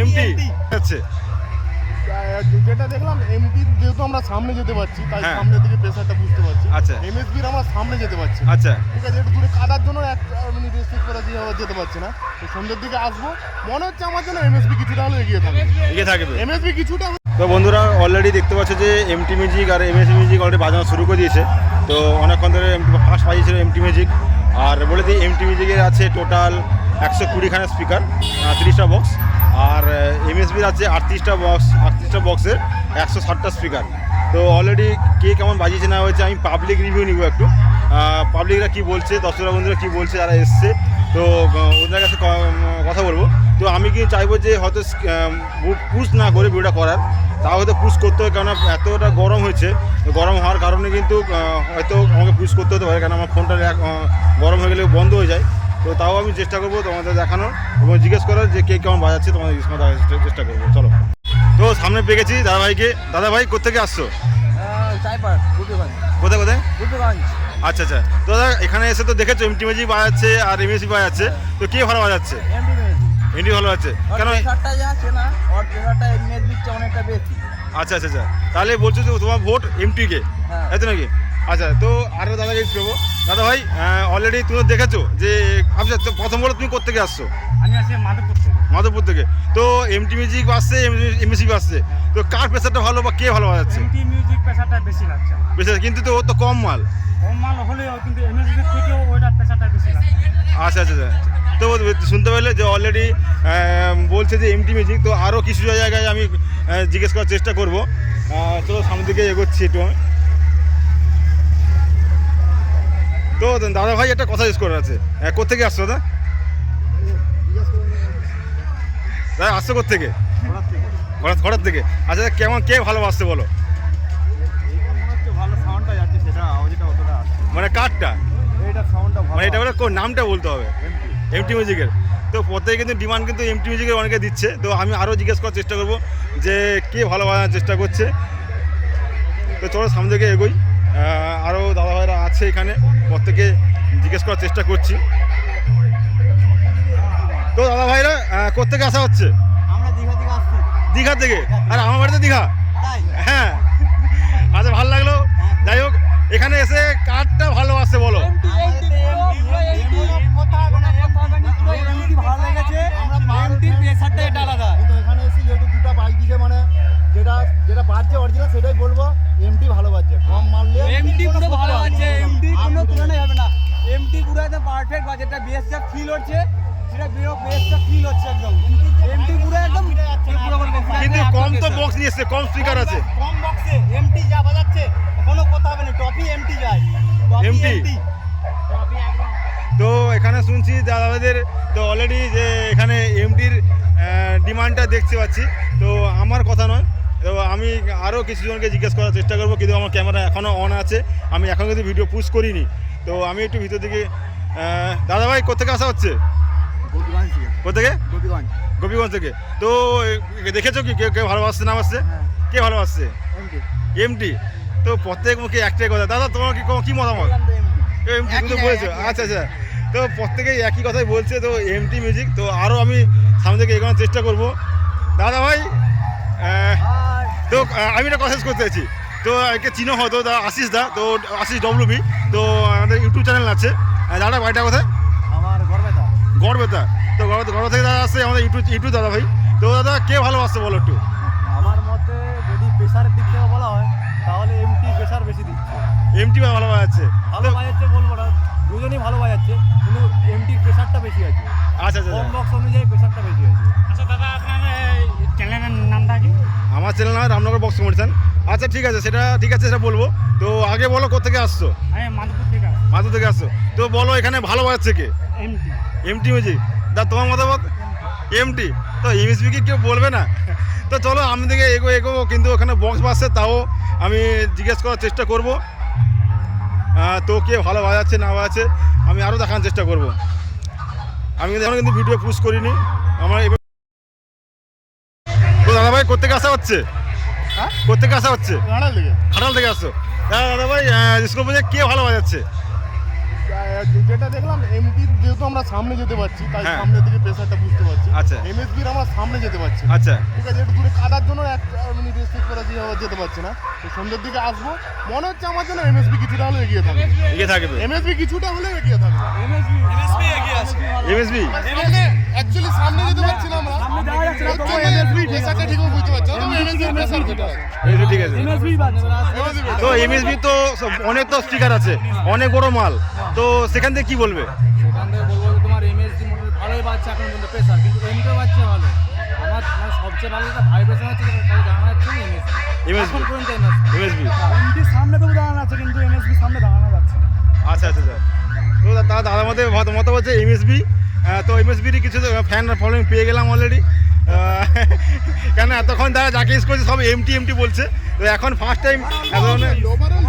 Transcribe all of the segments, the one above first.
MT আচ্ছা। যেটা দেখলাম এমটি যেহেতু আমরা সামনে যেতে পারছি তাই। সামনে থেকে প্রেসারটা বুঝতে পারছি। আচ্ছা। এমএসবির আমরা সামনে যেতে পারছি। আচ্ছা। ঠিক আছে একটু দূরে কাদার জন্য এক মিনিট রেস্ট করে দিয়ে যেতে পারছি না। তো সন্ধ্যের দিকে আসব। মনে হচ্ছে আমার জন্য এমএসবি কিছুটা হলেও এগিয়ে থাকবে। এগিয়ে থাকবে। এমএসবি কিছুটা তো বন্ধুরা অলরেডি দেখতে পাচ্ছ যে এমটি মিউজিক আর এমএস মিউজিক অলরেডি বাজানো শুরু করে দিয়েছে। তো অনেকক্ষণ ধরে এমটি ফার্স্ট বাজিয়েছিল এমটি মিউজিক আর বলে দিই এমটি মিউজিকের আছে টোটাল একশো কুড়িখানা স্পিকার তিরিশটা বক্স আর এমএসবির আছে আটত্রিশটা বক্স আটত্রিশটা বক্সের একশো ষাটটা স্পিকার তো অলরেডি কে কেমন বাজিয়েছে না হয়েছে, আমি পাবলিক রিভিউ নিব একটু। পাবলিকরা কি বলছে, দর্শকরা, বন্ধুরা কী বলছে, যারা এসছে, তো ওদের কাছে কথা বলব। তো আমি কি চাইব যে হয়তো পুশ না করে ভিডিওটা করার, তাও হয়তো পুশ করতে হবে কেননা এতটা গরম হয়েছে। গরম হওয়ার কারণে কিন্তু হয়তো আমাকে পুশ করতে হতে পারে কারণ আমার ফোনটা গরম হয়ে গেলে বন্ধ হয়ে যায়। তো তাও আমি চেষ্টা করব তোমাদের দেখানোর। এবং জিজ্ঞেস করার যে কে কেমন বাজাচ্ছে তোমাদের চেষ্টা করব। চলো। তো সামনে পেয়ে গেছি দাদাভাইকে। দাদাভাই কোথেকে আসছো? কোথায় কোথায়? আচ্ছা আচ্ছা। তো দাদা এখানে এসে তো দেখেছ এমটি মেজি বাজাচ্ছে আর এমএসি বাজাচ্ছে। তো কে ভালো বাজাচ্ছে? এমটি ভালো কেন? আছে না ওর প্রেসারটা এমএস দিচ্ছে বেশি। আচ্ছা আচ্ছা আচ্ছা। তাহলে বলছো যে তোমার ভোট এমটি কে? হ্যাঁ। তাই তো নাকি? আচ্ছা তো আরও দাদাকে পাবো। দাদা ভাই অলরেডি তুমি দেখেছ যে আচ্ছা তো প্রথম বলো তুমি কোথেকে আসছো? আমি আছি মাধবপুর থেকে। মাধবপুর থেকে। তো এমটি মিউজিক বাজছে এমএসি বাজছে তো কার প্রেসারটা ভালো বা কে ভালো বাজাচ্ছে? এমটি মিউজিক পেশাটা বেশি লাগছে। প্রেসার কিন্তু তো ও তো কম মাল। কম মাল হলেও কিন্তু এমএসবি থেকেও ওইটার পেশাটা বেশি লাগছে। আচ্ছা আচ্ছা আচ্ছা। তো শুনতে পেলে যে অলরেডি বলছে যে এমটি মিউজিক তো আরও কিছু জায়গায় আমি জিজ্ঞেস করার চেষ্টা করব। চলো সামনের দিকে এগোচ্ছি একটু আমি। তো দাদা ভাই একটা কথা জিজ্ঞেস করার আছে। আহ, কোত্থেকে আসছো দাদা? দাদা আসছো কোত্থেকে? ঘর ঘরের থেকে। আচ্ছা কেমন কে ভালোবাসছে বলো? মানে কারটা? মানে এটা বলে নামটা বলতে হবে। এমটি মিউজিকের তো প্রত্যেকে কিন্তু ডিমান্ড কিন্তু এমটি মিউজিকের অনেকে দিচ্ছে। তো আমি আরও জিজ্ঞেস করার চেষ্টা করব যে কে ভালো চেষ্টা করছে। তো চলো সামনে দিকে এগোই। আরও দাদাভাইরা আছে এখানে। প্রত্যেকে জিজ্ঞেস করার চেষ্টা করছি। তো দাদাভাইরা ভাইরা আহ, আসা হচ্ছে? দীঘা থেকে আর আমার বাড়িতে দীঘা? হ্যাঁ। আচ্ছা ভালো লাগল। যাই হোক এখানে এসে কারটা আছে বলো। বক্স নিয়ে এসছে কম স্পিকার আছে কম বক্সে এমটি যা বাজাচ্ছে কোনো কথা হবে না টপি এমটি যায়। MT? তো এখানে শুনছি দাদাদের তো অলরেডি যে এখানে এমটির ডিমান্ডটা দেখতে পাচ্ছি। তো আমার কথা নয় তো আমি আরও কিছু জনকে জিজ্ঞেস করার চেষ্টা করব কিন্তু আমার ক্যামেরা এখনও অন আছে। আমি এখন কিন্তু ভিডিও পুশ করিনি। তো আমি একটু ভিতর দিকে আহ, দাদা ভাই কোথেকে আসা হচ্ছে? কোথেকে? গোপীগঞ্জ। থেকে। তো দেখেছ কি কেউ কেউ ভালোবাসছে না বাসছে? কে ভালোবাসছে এমটি তো প্রত্যেক মুখে একটাই কথা। দাদা তোমার কি কি মতামত? এমটি তুমি তো বলেছ। আচ্ছা আচ্ছা। তো প্রত্যেকেই একই কথাই বলছে। তো এমটি মিউজিক তো আরও আমি সামনে থেকে এগোনোর চেষ্টা করব। দাদা ভাই তো আমি একটা কথা করতে চাইছি। তো একে চিনো হয়তো দা আশিস দা তো আশিস ডব্লিউবি তো আমাদের ইউটিউব চ্যানেল আছে। দাদা বাড়িটা কোথায়? গড়বেতা তো গড় গড় থেকে দাদা আসছে আমাদের ইউটিউব ইউটিউব দাদা ভাই। তো দাদা কে ভালোবাসছে বলো একটু? আমার মতে যদি প্রেশারের দিক থেকে বলা হয় তাহলে এমটি প্রেশার বেশি দিচ্ছে। এমটি ভালো বাজাচ্ছে। ভালো বাজাচ্ছে বলব না দুজনই ভালো বাজাচ্ছে কিন্তু এমটির প্রেশারটা বেশি আছে। আচ্ছা আচ্ছা কম আচ্ছা। বক্স অনুযায়ী প্রেশারটা বেশি আছে। আচ্ছা দাদা আপনার এই চ্যানেলের নামটা কি? আমার চ্যানেল নয় রামনগর বক্স কম্পিটিশন আচ্ছা ঠিক আছে সেটা ঠিক আছে সেটা বলব। তো আগে বলো কোথেকে আসছো? আমি মাধবপুর থেকে আসছি। মাথা থেকে আসছো। তো বলো এখানে ভালো বাজাচ্ছে কে? এমটি এমটি মিউজিক দা তোমার মতামত? এমটি তো এমএসবি কি কেউ বলবে না? তো চলো আমি থেকে এগো এগোবো কিন্তু ওখানে বক্স বাজছে তাও আমি জিজ্ঞেস করার চেষ্টা করব। তো কে ভালো বাজাচ্ছে না বাজাচ্ছে আমি আরও দেখানোর চেষ্টা করব। আমি কিন্তু এখনও কিন্তু ভিডিও পুশ করিনি। আমার এবার- তো দাদা ভাই কোথেকে আসা হচ্ছে? হ্যাঁ? কোথেকে আসা হচ্ছে? খাটাল থেকে আসছো? দাদা দাদা ভাই স্কুল কে ভালো বাজাচ্ছে? যেটা দেখলাম এমপির যেহেতু আমরা সামনে যেতে পারছি তাই। সামনে থেকে প্রেশারটা বুঝতে পারছি আচ্ছা। এমএসবির আমরা সামনে যেতে পারছি আচ্ছা ঠিক আছে একটু দূরে কাদার জন্য দিয়ে যেতে পারছি না তো সন্ধ্যের দিকে আসব মনে হচ্ছে আমার জন্য এমএসবি কিছুটা হলেও এগিয়ে থাকবে এগিয়ে থাকবে এমএসবি কিছুটা হলেও এগিয়ে থাকবে এমএসবি সামনে অ্যাকচুয়ালি সামনে যেতে পারছি না আমরা সামনে যাওয়া যাচ্ছে না, তবুও এমএসবি প্রেসারটা ঠিকও বুঝতে পারছি অথবা এমএসবি যেটা এমএসবি ঠিক আছে MSB বাজছে। তো এমএসবি তো সব- অনেক তো স্টিকার আছে অনেক বড় মাল তো সেখান থেকে কি বলবে সেখান থেকে বলব তোমার এমএসডি মোটর ভালোই বাজছে এখন পর্যন্ত প্রেসার কিন্তু এমটিও বাজছে ভালো আমার মানে সবচেয়ে ভালো যেটা ভাইব্রেশন হচ্ছে যেটা জানা যাচ্ছে না এমএসডি এখন পর্যন্ত এমএসডি এমএসবি MD সামনে তো দাঁড়ানো আছে কিন্তু এমএসবি সামনে দাঁড়ানো যাচ্ছে না। আচ্ছা আচ্ছা আচ্ছা। তো তা দাদা মতে মত হচ্ছে এমএসবি তো এমএসবির কিছু ফ্যান ফলোয়িং পেয়ে গেলাম অলরেডি কেন এতক্ষণ তারা যাকে ইউজ করছে সব এমটি এমটি বলছে। তো এখন ফার্স্ট টাইম এত ধরনের ওভারঅল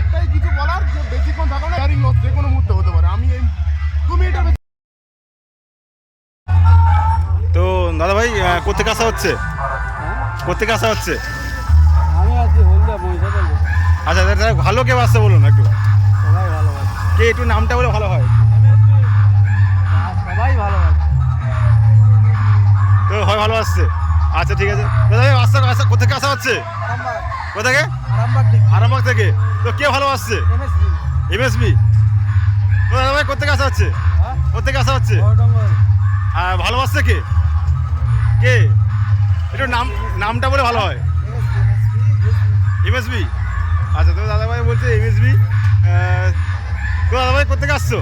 একটাই কিছু বলার যে বেশিক্ষণ থাকো না লস যে কোনো মুহূর্তে হতে পারে। আমি এই দু মিনিটের দাদা ভাই কোথেকে আসা হচ্ছে? কোথেকে আসা হচ্ছে? আচ্ছা দাদা ভালো কেউ আসছে বলুন একটু। কে একটু নামটা বলে ভালো হয়? সবাই ভালো তো হয় ভালো আসছে। আচ্ছা ঠিক আছে। দাদা ভাই আসা আসা কোথেকে আসা হচ্ছে? কোথেকে আরামবাগ থেকে। তো কে ভালো আসছে? এমএসডি এমএসবি তো দাদা ভাই কোথেকে আসা হচ্ছে? হ্যাঁ। কোথেকে আসা হচ্ছে? আর ভালোবাসছে কে? কে? একটু নাম নামটা বলে ভালো হয়। এমএসবি আচ্ছা তো দাদা ভাই বলছে এমএসবি তো দাদা ভাই কোথেকে আসছো?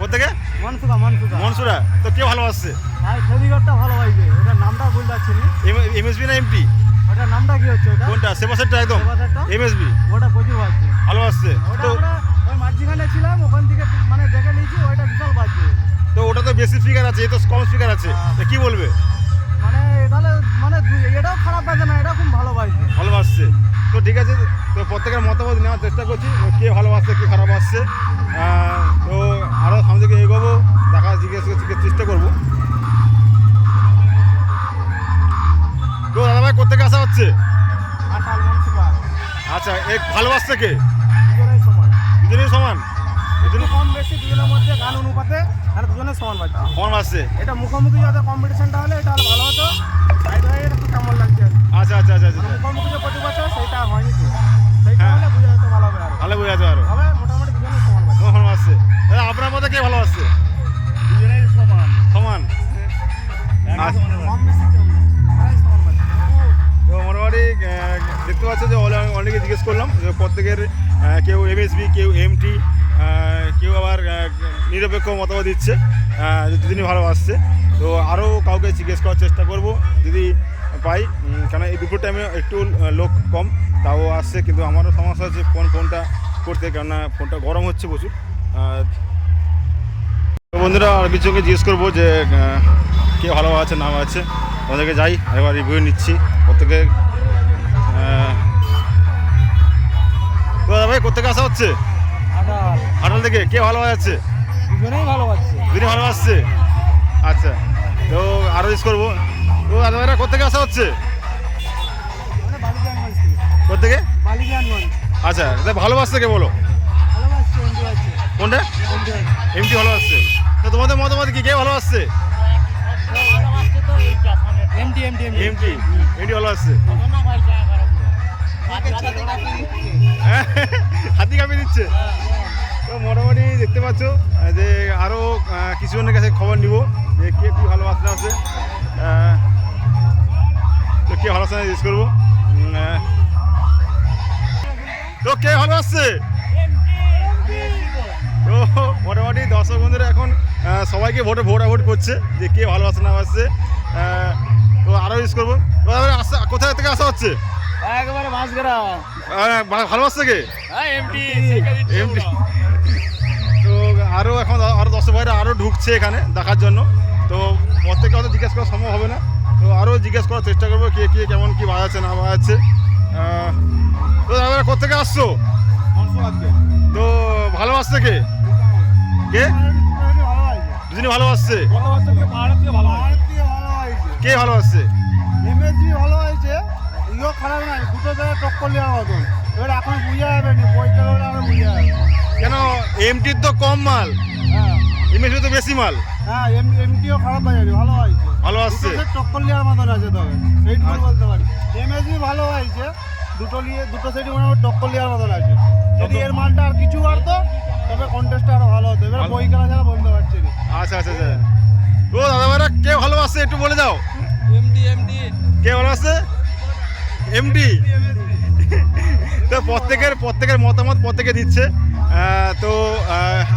কোথেকে মনসুবা মনসুরা তো কে ভালোবাসছে ভাই ছবিঘরটা ভালো ওটার নামটা ভুল যাচ্ছে না। এমএসবি না এমপি ওটার নামটা কি হচ্ছে ওটা? কোনটা? সেবাসেরটা একদম? এমএসবি ওটা প্রচুর বাজছে। ভালোবাসছে তো ওই মাঝখানে ছিলাম ওখান থেকে মানে দেখে নিয়েছি ওইটা বিশাল বাজছে। তো ওটা তো বেশি স্পিকার আছে এ তো কম স্পিকার আছে। তো কি বলবে? মানে তাহলে মানে এটাও খারাপ বাজে না এটা খুব ভালো বাজছে ভালোবাসছে। তো ঠিক আছে তো প্রত্যেকের মতামত নেওয়ার চেষ্টা করছি কে ভালোবাসছে কে খারাপ আসছে। তো আরও সামনে দিকে এগোবো দেখা জিজ্ঞেস চেষ্টা করব। তো দাদা ভাই কোথেকে আসা হচ্ছে? আচ্ছা এ ভালোবাসছে কে? কম বেশি দুজনের মধ্যে গান অনুপাতে আর দুজনে সমান বাজছে সমান আসছে এটা মুখোমুখি যাতে কম্পিটিশনটা হলে এটা ভালো হতো। সাইড হয়ে একটু কেমন লাগছে। আচ্ছা আচ্ছা আচ্ছা আচ্ছা। মুখোমুখি যে প্রতি বছর সেইটা হয়নি তো। সেইটা হ্যাঁ। হলে বুঝা যেত ভালো হবে আর। ভালো বোঝা যাচ্ছে আরও। হবে মোটামুটি দুজনে সমান বাজছে ভালোবাসছে দাদা আপনার মধ্যে কে ভালোবাসছে দুজনেই সমান। সমান? আচ্ছা। কম বেশি সমান বাজছে মোটামুটি দেখতে পাচ্ছ যে অনেকে জিজ্ঞেস করলাম যে প্রত্যেকের কেউ এমএসবি কেউ এমটি কেউ আবার নিরপেক্ষ মতামত দিচ্ছে দুদিনই ভালোবাসছে তো আরও কাউকে জিজ্ঞেস করার চেষ্টা করব, যদি পাই। কেন এই দুপুর টাইমে একটু লোক কম, তাও আসছে, কিন্তু আমারও সমস্যা হচ্ছে ফোন, ফোনটা করতে, কেননা ফোনটা গরম হচ্ছে প্রচুর। বন্ধুরা, আর কিছুকে জিজ্ঞেস করব যে কে ভালো আছে নাম আছে। ওদেরকে যাই, একবার রিভিউ নিচ্ছি। প্রত্যেকে দাদা ভাই কোথেকে আসা হচ্ছে? আটাল থেকে? কে ভালো আছে দুজনেই ভালো বাজছে। ভালো আচ্ছা তো আরও জিজ্ঞেস করব। তো দাদা ভাইরা কোথেকে আসা হচ্ছে? থেকে কোথেকে আচ্ছা কে বলো? ভালো বাজছে এমডি বাজছে। কোনটা? এমটি ভালো আসছে তো তোমাদের মতামত কি? কে ভালো আসছে এমডি এমডি এমটি এমটি ভালো আসছে হাতি কাঁপিয়ে দিচ্ছে? তো মোটামুটি দেখতে পাচ্ছ যে আরও কিছুজনের কাছে খবর নিব যে কে কী ভালোবাসতে আছে তো কে ভালোবাসা জিজ্ঞেস করব। তো কে ভালোবাসছে? তো মোটামুটি দর্শক বন্ধুরা এখন সবাইকে ভোটে ভোটাভোট করছে যে কে ভালোবাসে না বাসছে তো আরও ইউজ করব। আসা কোথায় থেকে আসা হচ্ছে? একবারে মাছগড়া আহ, ভা- ভালোবাসছে কে? হ্যাঁ এমডি তো আরও এখন আরও দশ বাইরে আরও ঢুকছে এখানে দেখার জন্য। তো প্রত্যেকে হয়তো জিজ্ঞেস করা সম্ভব হবে না। তো আরও জিজ্ঞেস করার চেষ্টা করব কে কে কেমন কী বাজাচ্ছে, না বাজাচ্ছে। তো দাদা কোথেকে আসছো? তো ভালোবাসছে কে? কে? দুজনই ভালোবাসছে? কে ভালোবাসছে? এমএসবি ভালো ইও খারাপ নাই, দুটো জায়গায় টক্কর নেওয়ার মতন। এবার এখন বুঝে যাবে নি বুঝে যাবে। কেন এমটির তো কম মাল? হ্যাঁ। এমএসবি তো বেশি মাল। হ্যাঁ এম এমটিও খারাপ ভালো ভালো আসছে দুটো টক্কর মতন আছে তবে। এইটুকু বলতে পারি। এমএসবি ভালো হয়েছে। দুটো নিয়ে দুটো টক্কর মতন আছে। যদি এর মানটা আর কিছু বাড়তো তবে কন্টেস্টটা আরও ভালো হতো। এবার ভালো। বই কেনা ছাড়া বলতে পারছি না। আচ্ছা আচ্ছা আচ্ছা। ও দাদা একটু বলে দাও। MD MD. কে ভালোবাসে? এমডি। তো প্রত্যেকের প্রত্যেকের মতামত প্রত্যেকে দিচ্ছে। তো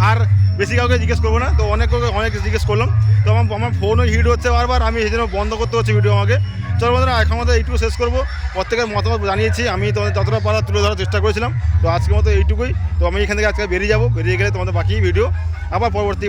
আর বেশি কাউকে জিজ্ঞেস করব না। তো অনেক অনেক জিজ্ঞেস করলাম। তো আমার আমার ফোনও হিট হচ্ছে বারবার। আমি সেই জন্য বন্ধ করতে হচ্ছে ভিডিও আমাকে। চলো বন্ধুরা, এখন মতো এইটুকু শেষ করব। প্রত্যেকের মতামত জানিয়েছি। আমি তোমাদের যতটা পারা তুলে ধরার চেষ্টা করেছিলাম। তো আজকের মতো এইটুকুই। তো আমি এখান থেকে আজকে বেরিয়ে যাব। বেরিয়ে গেলে তোমাদের বাকি ভিডিও আবার পরবর্তী